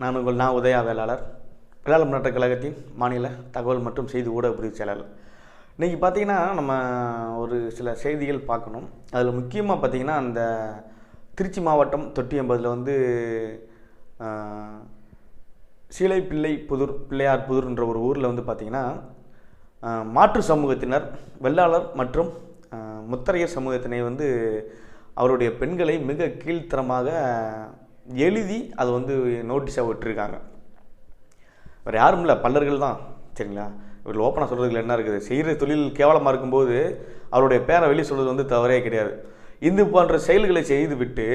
நான் உங்கள் நான் உதயா வேளாளர் பிள்ளாள முன்னேற்ற கழகத்தின் மாநில தகவல் மற்றும் செய்தி ஊடக பிரிவு செயலாளர். இன்றைக்கி பார்த்தீங்கன்னா நம்ம ஒரு சில செய்திகள் பார்க்கணும். அதில் முக்கியமாக பார்த்தீங்கன்னா அந்த திருச்சி மாவட்டம் தொட்டி என்பதில் வந்து சீலை சீலைப்பிள்ளை புதூர் பிள்ளையார் புதூர்ன்ற ஒரு ஊரில் வந்து பார்த்திங்கன்னா மாற்று சமூகத்தினர் வெள்ளாளர் மற்றும் முத்தரையர் சமூகத்தினை வந்து அவருடைய பெண்களை மிக கீழ்த்தரமாக எழுதி அதை வந்து நோட்டீஸாக விட்டுருக்காங்க. வேறு யாரும் இல்லை பல்லர்கள் தான் சரிங்களா? இவர் ஓப்பனாக சொல்கிறதுல என்ன இருக்குது? செய்கிற தொழில் கேவலமாக இருக்கும்போது அவருடைய பேரை வெளியே சொல்கிறது வந்து தவறே கிடையாது. இது போன்ற செயல்களை செய்து விட்டு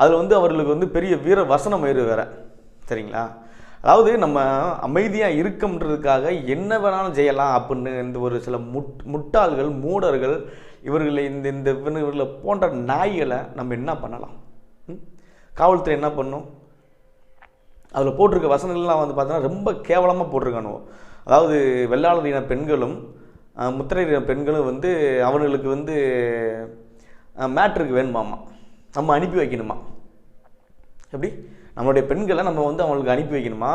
அதில் வந்து அவர்களுக்கு வந்து பெரிய வீர வசனம் மயிறு வேற சரிங்களா? அதாவது நம்ம அமைதியாக இருக்கம்ன்றதுக்காக என்ன வேணாலும் செய்யலாம் அப்படின்னு இந்த ஒரு சில முட் முட்டாள்கள் மூடர்கள் இவர்களை இந்த இந்த இவர்களை போன்ற நாய்களை நம்ம என்ன பண்ணலாம்? காவல்துறை என்ன பண்ணும்? அதில் போட்டிருக்க வசனங்கள்லாம் வந்து பார்த்தோன்னா ரொம்ப கேவலமாக போட்டிருக்கானோ அதாவது வெள்ளாளர் இன பெண்களும் முத்திரை இன பெண்களும் வந்து அவர்களுக்கு வந்து மேட்ருக்கு வேணுமாமா. நம்ம அனுப்பி வைக்கணுமா? எப்படி? நம்மளுடைய பெண்களை நம்ம வந்து அவங்களுக்கு அனுப்பி வைக்கணுமா?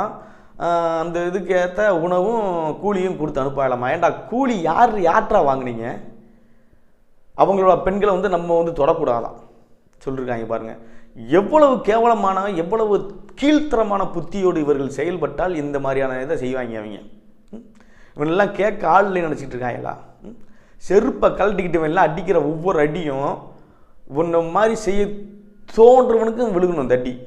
அந்த இதுக்கேற்ற உணவும் கூலியும் கொடுத்து அனுப்பலாமா ஏன்டா கூலி யார் யார்ட்ரா வாங்குனீங்க? அவங்களோட பெண்களை வந்து நம்ம வந்து தொடக்கூடாதான் சொல்லியிருக்காங்க பாருங்கள் எவ்வளவு கேவலமான எவ்வளவு கீழ்த்தரமான புத்தியோடு இவர்கள் செயல்பட்டால் இந்த மாதிரியான இதை செய்வாங்க அவங்க. இவனெல்லாம் கேட்க ஆள் நினச்சிட்டு இருக்காங்களா செருப்பை கழட்டிக்கிட்டவன்லாம் அடிக்கிற ஒவ்வொரு அடியும் உன்ன மாதிரி செய்ய தோன்றவனுக்கும் விழுகணும் அந்த அடி.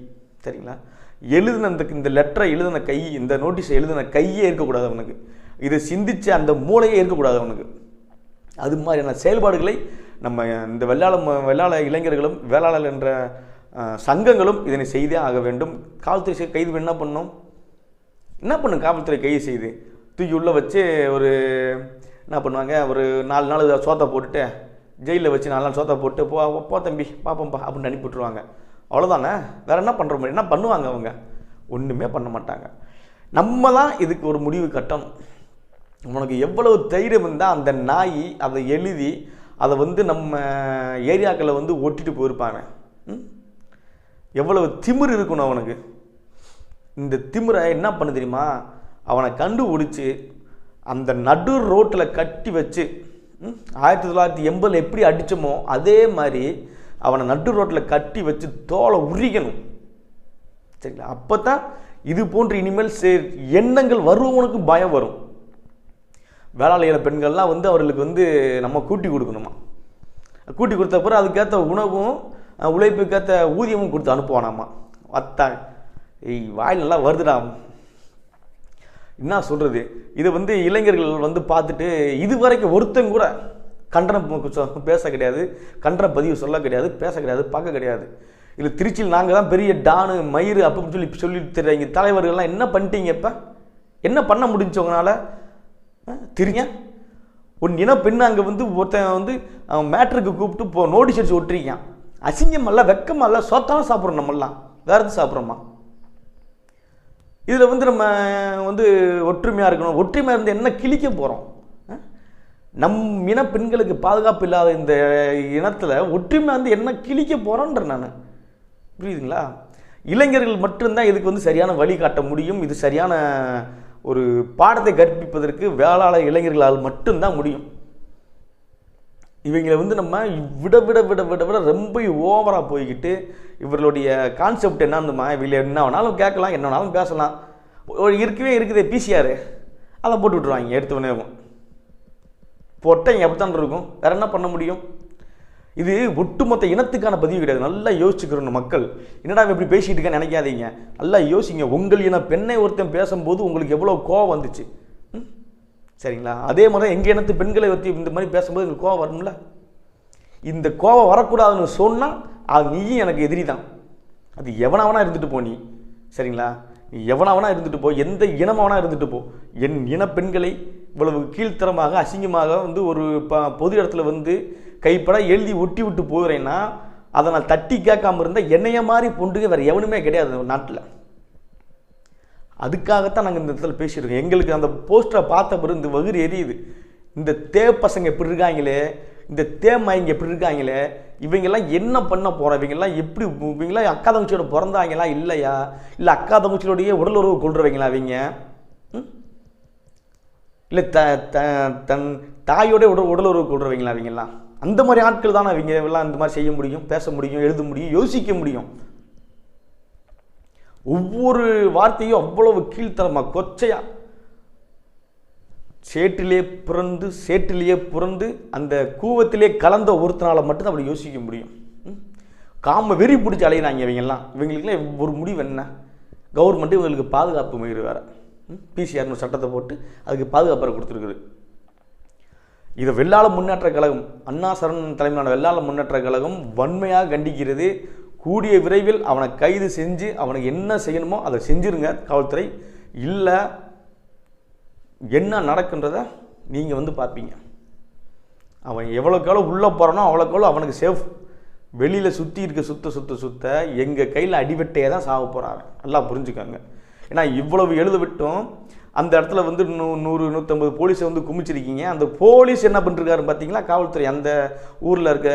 சரிங்களா? எழுதின இந்த இந்த லெட்டரை எழுதின கை இந்த நோட்டீஸை எழுதின கையே இருக்கக்கூடாது அவனுக்கு. இதை சிந்திச்ச அந்த மூளையே இருக்கக்கூடாது அவனுக்கு. அது மாதிரியான செயல்பாடுகளை நம்ம இந்த வெள்ளாள ம- வெள்ளாள இளைஞர்களும் வேளாளர் என்ற சங்கங்களும் இதனை செய்தே ஆக வேண்டும். காவல்துறை கைது என்ன பண்ணும்? என்ன பண்ணும் காவல்துறை கைது செய்து? தூக்கி உள்ளே வச்சு ஒரு என்ன பண்ணுவாங்க? ஒரு நாலு நாள் சோத்தை போட்டுட்டு ஜெயிலில் வச்சு நாலு நாள் சோத்தை போட்டு போ போ தம்பி பார்ப்போம்ப்பா அப்படின்னு அனுப்பி விட்ருவாங்க அவ்வளோதானே வேறு என்ன பண்ணுற முடியும் என்ன பண்ணுவாங்க அவங்க? ஒன்றுமே பண்ண மாட்டாங்க. நம்ம தான் இதுக்கு ஒரு முடிவு கட்டணும். உனக்கு எவ்வளவு தைரியம் இருந்தால் அந்த நாய் அதை எழுதி அதை வந்து நம்ம ஏரியாக்களை வந்து ஒட்டிட்டு போயிருப்பாங்க. ம்? எவ்வளவு திமிரு இருக்கணும் அவனுக்கு. இந்த திமிரை என்ன பண்ணு தெரியுமா? அவனை கண்டுபிடிச்சி அந்த நடு ரோட்டில் கட்டி வச்சு ஆயிரத்தி தொள்ளாயிரத்தி எண்பதில் எப்படி அடித்தோமோ அதே மாதிரி அவனை நடு ரோட்டில் கட்டி வச்சு தோலை உரிக்கணும். சரிங்களா? அப்போ தான் இது போன்ற இனிமேல் சே எண்ணங்கள் வருவவனுக்கு பயம் வரும். வேளாளையில பெண்கள்லாம் வந்து அவர்களுக்கு வந்து நம்ம கூட்டி கொடுக்கணுமா? கூட்டி கொடுத்த பிறகு அதுக்கேற்ற உணவும் உழைப்புக்கேற்ற ஊதியமும் கொடுத்து அனுப்புவானாமா? அத்தான் ஏய் வாயில் நல்லா வருதுடா. என்ன சொல்கிறது இதை வந்து இளைஞர்கள் வந்து பார்த்துட்டு இது வரைக்கும் ஒருத்தன் கூட கண்டனம் பேச கிடையாது. கண்டன பதிவு சொல்ல கிடையாது பேச கிடையாது பார்க்க கிடையாது. இல்லை திருச்சியில் நாங்கள் தான் பெரிய டானு மயிறு அப்படின்னு சொல்லி சொல்லி தெரியாங்க தலைவர்கள்லாம் என்ன பண்ணிட்டீங்க இப்போ? என்ன பண்ண முடிஞ்சவங்களால திரிங்க உன் இன பெண் அங்கே வந்து ஒருத்தன் வந்து அவன் மேட்ருக்கு கூப்பிட்டு போ நோட்டீஸ் அடிச்சு ஒட்டுறீங்க. அசிங்கம் அல்ல வெக்கம் அல்ல சோத்தாலும் சாப்பிட்றோம் நம்மளாம் வேறு எது சாப்பிட்றோமா? இதில் வந்து நம்ம வந்து ஒற்றுமையாக இருக்கணும். ஒற்றுமையாக இருந்து என்ன கிழிக்க போகிறோம் நம் இன பெண்களுக்கு பாதுகாப்பு இல்லாத இந்த இனத்தில் ஒற்றுமை வந்து என்ன கிழிக்க போகிறோன்ற நான். புரியுதுங்களா? இளைஞர்கள் மட்டும்தான் இதுக்கு வந்து சரியான வழி காட்ட முடியும். இது சரியான ஒரு பாடத்தை கற்பிப்பதற்கு வேளாள இளைஞர்களால் மட்டும்தான் முடியும். இவங்களை வந்து நம்ம விட விட விட விட விட ரொம்ப ஓவராக போய்கிட்டு இவர்களுடைய கான்செப்ட் என்னன்னுமா இவங்க என்ன வேணாலும் கேட்கலாம் என்ன வேணாலும் பேசலாம். இருக்கவே இருக்குது பிசிஆர் அதை போட்டு விட்ருவாங்க எடுத்து உடனே பொட்டை இங்கே அப்படித்தான் இருக்கும். வேறு என்ன பண்ண முடியும்? இது ஒட்டுமொத்த இனத்துக்கான பதிவு கிடையாது. நல்லா யோசிச்சுக்கிறோம் மக்கள். என்னடா இவன் இப்படி பேசிட்டு இருக்கேன்னு நினைக்காதீங்க. நல்லா யோசிங்க. உங்கள் இன பெண்ணை ஒருத்தன் பேசும்போது உங்களுக்கு எவ்வளோ கோவம் வந்துச்சு? சரிங்களா? அதே மாதிரி எங்கள் இனத்து பெண்களை பற்றி இந்த மாதிரி பேசும்போது எங்களுக்கு கோவம் வரும்ல? இந்த கோவம் வரக்கூடாதுன்னு சொன்னால் அது நீயும் எனக்கு எதிரி தான். அது எவனாவனா இருந்துட்டு போ நீ. சரிங்களா? நீ எவனாவனா இருந்துட்டு போ. எந்த இனமாவனா இருந்துட்டு போ. என் இன பெண்களை இவ்வளவு கீழ்த்தரமாக அசிங்கமாக வந்து ஒரு ப பொது இடத்துல வந்து கைப்பட எழுதி ஒட்டி விட்டு போகிறேன்னா அதை நான் தட்டி கேட்காம இருந்தால் என்னைய மாதிரி பொண்டுக வேறு எவனுமே கிடையாது நாட்டில். அதுக்காகத்தான் நாங்கள் இந்த இடத்துல பேசியிருக்கோம். எங்களுக்கு அந்த போஸ்டரை பார்த்த பிறகு இந்த வகுறு எரியுது. இந்த தே பசங்க எப்படி இருக்காங்களே? இந்த தேமாயிங்க எப்படி இருக்காங்களே? இவங்கெல்லாம் என்ன பண்ண போகிறோம் இவங்கெல்லாம் எப்படி இவங்கெல்லாம் அக்கா தங்கச்சியோட பிறந்தாங்களா? இல்லையா? இல்லை அக்கா தங்கச்சியோடைய உடல் உறவு கொள்றவங்களா அவங்க ம்? இல்லை த த தன் தாயோட உடல் உடல் உறவு கொள்றவங்களா அவங்கெல்லாம் அந்த மாதிரி ஆட்கள் தானே அவங்க எல்லாம் இந்த மாதிரி செய்ய முடியும் பேச முடியும் எழுத முடியும் யோசிக்க முடியும். ஒவ்வொரு வார்த்தையும் அவ்வளவு கீழ்த்தரமாக கொச்சையா. சேட்டிலே பிறந்து சேட்டிலேயே பிறந்து அந்த கூவத்திலே கலந்த ஒருத்தனால மட்டும்தான் அப்படி யோசிக்க முடியும். ம்? காம வெறி பிடிச்சி அலையிறாங்க இவங்கெல்லாம். இவங்களுக்குலாம் ஒரு முடிவு என்ன? கவர்மெண்ட்டு இவங்களுக்கு பாதுகாப்பு மயிறு வேற. பிசிஆர்னு சட்டத்தை போட்டு அதுக்கு பாதுகாப்பு கொடுத்துருக்குது. இதை வெள்ளாள முன்னேற்ற கழகம் அண்ணா சரண் தலைமையிலான வெள்ளாள முன்னேற்ற கழகம் வன்மையாக கண்டிக்கிறது. கூடிய விரைவில் அவனை கைது செஞ்சு அவனுக்கு என்ன செய்யணுமோ அதை செஞ்சிருங்க காவல்துறை. இல்லை என்ன நடக்குன்றத நீங்கள் வந்து பார்ப்பீங்க. அவன் எவ்வளோக்கு எவ்வளோ உள்ளே போகிறானோ அவ்வளோக்கு எவ்வளோ அவனுக்கு சேஃப் வெளியில் சுற்றி இருக்க சுத்த சுத்த சுத்த எங்கள் கையில் அடிபட்டே தான் சாக போகிறாங்க நல்லா புரிஞ்சுக்கோங்க. ஏன்னா இவ்வளவு எழுத விட்டும் அந்த இடத்துல வந்து நூ நூறு நூற்றம்பது போலீஸை வந்து குமிச்சிருக்கீங்க. அந்த போலீஸ் என்ன பண்ணிருக்காரு பார்த்தீங்களா? காவல்துறை. அந்த ஊரில் இருக்க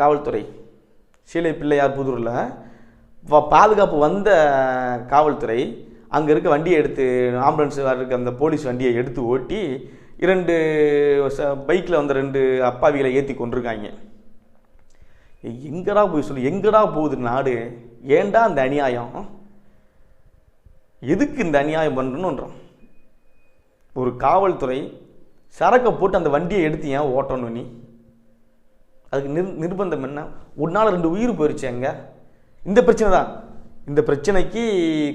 காவல்துறை. சீலை பிள்ளையார் புதூரில்? பாதுகாப்பு வந்த காவல்துறை அங்கே இருக்க வண்டியை எடுத்து ஆம்புலன்ஸ் இருக்க அந்த போலீஸ் வண்டியை எடுத்து ஓட்டி இரண்டு பைக்கில் வந்த ரெண்டு அப்பாவிகளை ஏற்றி கொண்டிருக்காங்க. எங்கடா போய் சொல்லு எங்கடா போகுது நாடு? ஏண்டா அந்த அநியாயம்? எதுக்கு இந்த அநியாயம் பண்ணுறோம் ஒரு காவல்துறை சரக்கை போட்டு அந்த வண்டியை எடுத்து ஏன் ஓட்டணும் நீ? அதுக்கு நிர் நிர்பந்தம் என்ன? உன்னால் ரெண்டு உயிர் போயிருச்சு எங்கே இந்த பிரச்சனை தான். இந்த பிரச்சனைக்கு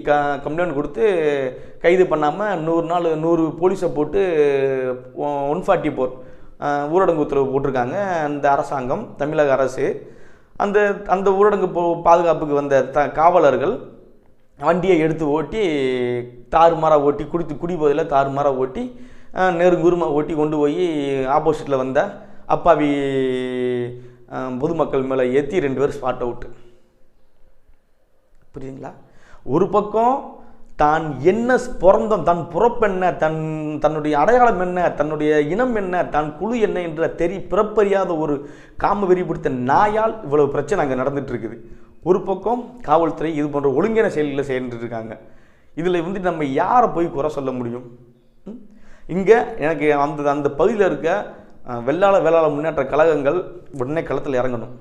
க கம்ப்ளைண்ட் கொடுத்து கைது பண்ணாமல் நூறு நாள் நூறு போலீஸை போட்டு ஒன் ஃபார்ட்டி ஃபோர் ஊரடங்கு உத்தரவு போட்டிருக்காங்க அந்த அரசாங்கம் தமிழக அரசு. அந்த அந்த ஊரடங்கு போ பாதுகாப்புக்கு வந்த த காவலர்கள் வண்டியை எடுத்து ஓட்டி தாறுமாறாக ஓட்டி குடித்து குடிப்பதில் தாறுமாறாக ஓட்டி நெருங்குருமா ஓட்டி கொண்டு போய் ஆப்போசிட்டில் வந்த அப்பாவி பொதுமக்கள் மேலே ஏற்றி ரெண்டு பேர் ஸ்பாட் அவுட்டு புரியுதுங்களா? ஒரு பக்கம் தான் என்ன பிறந்தோம் தன் பிறப்பென்ன தன் தன்னுடைய அடையாளம் என்ன தன்னுடைய இனம் என்ன தன் குழு என்ன என்ற தெரி பிறப்பறியாத ஒரு காம வெறி பிடித்த நாயால் இவ்வளவு பிரச்சனை அங்கே நடந்துட்டு இருக்குது. ஒரு பக்கம் காவல்துறை இது போன்ற ஒழுங்கின செயல்களில் செய்துட்டு இருக்காங்க. இதில் வந்து நம்ம யாரை போய் குறை சொல்ல முடியும்? இங்கே எனக்கு அந்த அந்த பகுதியில் இருக்க வெள்ளாள வேளாள முன்னேற்ற கழகங்கள் உடனே களத்தில் இறங்கணும்.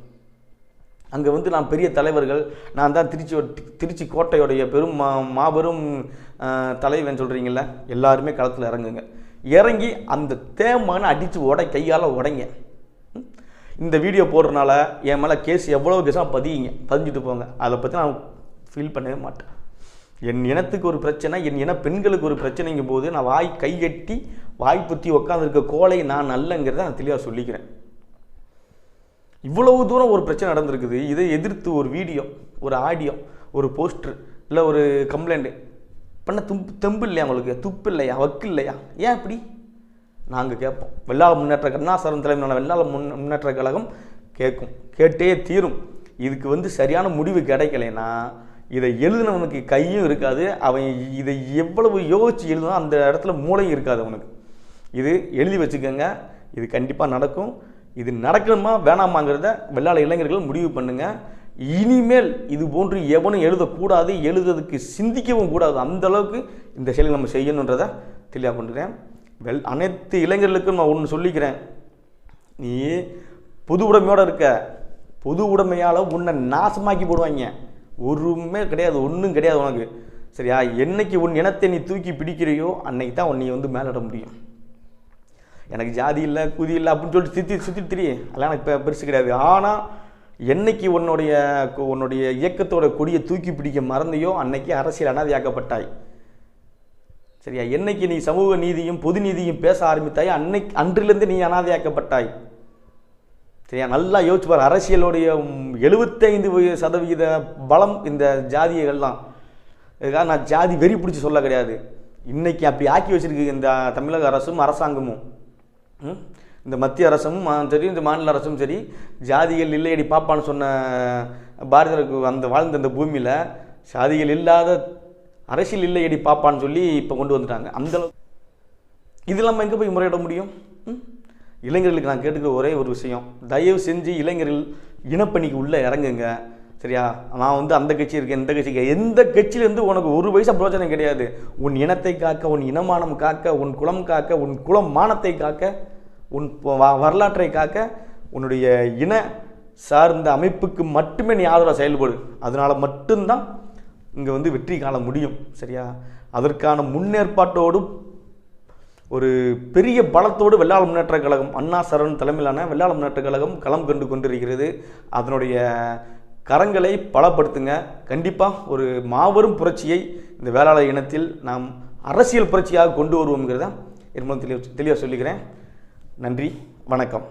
அங்கே வந்து நான் பெரிய தலைவர்கள் நான் தான் திருச்சி திருச்சி கோட்டையுடைய பெரும் மா மாபெரும் தலைவன் சொல்கிறீங்கள எல்லாருமே களத்தில் இறங்குங்க. இறங்கி அந்த தேமான அடித்து உடை கையால் உடைங்க இந்த வீடியோ போடுறதுனால என் மேலே கேஸ் எவ்வளோ கேஸாக பதியுங்க. பதிஞ்சுட்டு போங்க. அதை பற்றி நான் ஃபீல் பண்ணவே மாட்டேன். என் இனத்துக்கு ஒரு பிரச்சனை என் இன பெண்களுக்கு ஒரு பிரச்சனைங்கும் போது நான் வாய் கைகட்டி வாய் புத்தி உட்காந்துருக்க கோலை நான் நல்லங்கிறத நான் தெளிவாக சொல்லிக்கிறேன். இவ்வளவு தூரம் ஒரு பிரச்சனை நடந்திருக்குது. இதை எதிர்த்து ஒரு வீடியோ ஒரு ஆடியோ ஒரு போஸ்டர் இல்லை ஒரு கம்ப்ளைண்ட்டு பண்ண தும்பு தெம்பு இல்லையா உங்களுக்கு? துப்பு இல்லையா? வக்கு இல்லையா? ஏன் இப்படி? நாங்கள் கேட்போம். வெள்ளாள முன்னேற்ற கருணாசரம் தலைமையிலான வெள்ளாள முன் முன்னேற்ற கழகம் கேட்கும். கேட்டே தீரும். இதுக்கு வந்து சரியான முடிவு கிடைக்கலைன்னா இதை எழுதினவனுக்கு கையும் இருக்காது. அவன் இதை எவ்வளவு யோசித்து எழுதுனா அந்த இடத்துல மூளையும் இருக்காது அவனுக்கு. இது எழுதி வச்சுக்கோங்க. இது கண்டிப்பாக நடக்கும். இது நடக்கணுமா? வேணாமாங்கிறத வெள்ளாள இளைஞர்கள் முடிவு பண்ணுங்கள் இனிமேல் இது போன்று எவனும் எழுதக்கூடாது எழுதுறதுக்கு சிந்திக்கவும் கூடாது. அந்த அளவுக்கு இந்த செயலை நம்ம செய்யணுன்றதை தெளிவாக பண்ணுறேன் வெல் அனைத்து இளைஞர்களுக்கும் நான் ஒன்று சொல்லிக்கிறேன். நீ பொது உடைமையோடு இருக்க. பொது உடைமையால் உன்னை நாசமாக்கி போடுவாங்க. ஒருமே கிடையாது ஒன்றும் கிடையாது உனக்கு. சரியா? என்னைக்கு உன் இனத்தை நீ தூக்கி பிடிக்கிறையோ அன்னைக்கு தான் உன்னை வந்து மேலிட முடியும். எனக்கு ஜாதி இல்லை குதி இல்லை அப்படின்னு சொல்லிட்டு சுற்றி சுற்றி திரி. அதெல்லாம் எனக்கு இப்போ பெருசு கிடையாது. ஆனால் என்னைக்கு உன்னுடைய கு- உன்னுடைய இயக்கத்தோட கொடியை தூக்கி பிடிக்க மறந்தையோ அன்னைக்கு அரசியல் அனாதையாக்கப்பட்டாய். சரியா? என்னைக்கு நீ சமூக நீதியும் பொது நீதியும் பேச ஆரம்பித்தாய் அன்னைக்கு அன்றிலிருந்து நீ அனாதையாக்கப்பட்டாய். சரியா? நல்லா யோசிச்சு பாரு அரசியலுடைய எழுபத்தைந்து சதவிகித பலம் இந்த ஜாதிகள் தான் இதுக்காக நான் ஜாதி வெறி பிடிச்சி சொல்ல கிடையாது. இன்றைக்கி அப்படி ஆக்கி வச்சுருக்கு இந்த தமிழக அரசும் அரசாங்கமும். ம்? இந்த மத்திய அரசும் சரி இந்த மாநில அரசும் சரி ஜாதிகள் இல்லையடி பாப்பான்னு சொன்ன பாரதியருக்கு அந்த வாழ்ந்த இந்த பூமியில் ஜாதிகள் இல்லாத அரசியல் இல்லையடி பாப்பான்னு சொல்லி இப்போ கொண்டு வந்துட்டாங்க. அந்த அளவு இது நம்ம எங்கே போய் முறையிட முடியும்? ம்? இளைஞர்களுக்கு நான் கேட்டுக்கிற ஒரே ஒரு விஷயம் தயவு செஞ்சு இளைஞர்கள் இனப்பணிக்கு உள்ளே இறங்குங்க. சரியா? நான் வந்து அந்த கட்சி இருக்கேன் இந்த கட்சி எந்த கட்சியிலேருந்து உனக்கு ஒரு பைசா பிரோஜனம் கிடையாது. உன் இனத்தை காக்க உன் இனமானம் காக்க உன் குலம் காக்க உன் குலம் மானத்தை காக்க உன் வ- வரலாற்றை காக்க உன்னுடைய இன சார்ந்த அமைப்புக்கு மட்டுமே நீ ஆதரவாக செயல்படு. அதனால் மட்டும்தான் இங்கே வந்து வெற்றி காண முடியும். சரியா? அதற்கான முன்னேற்பாட்டோடு ஒரு பெரிய பலத்தோடு வெள்ளாள முன்னேற்ற கழகம் அண்ணா சரண் தலைமையிலான வெள்ளாள முன்னேற்ற கழகம் களம் கண்டு கொண்டிருக்கிறது. அதனுடைய கரங்களை பலப்படுத்துங்க. கண்டிப்பாக ஒரு மாபெரும் புரட்சியை இந்த வேளாளர் இனத்தில் நாம் அரசியல் புரட்சியாக கொண்டு வருவோங்கிறத என் மூலம் தெளிவாக தெளிவாக சொல்லிக்கிறேன். நன்றி வணக்கம்.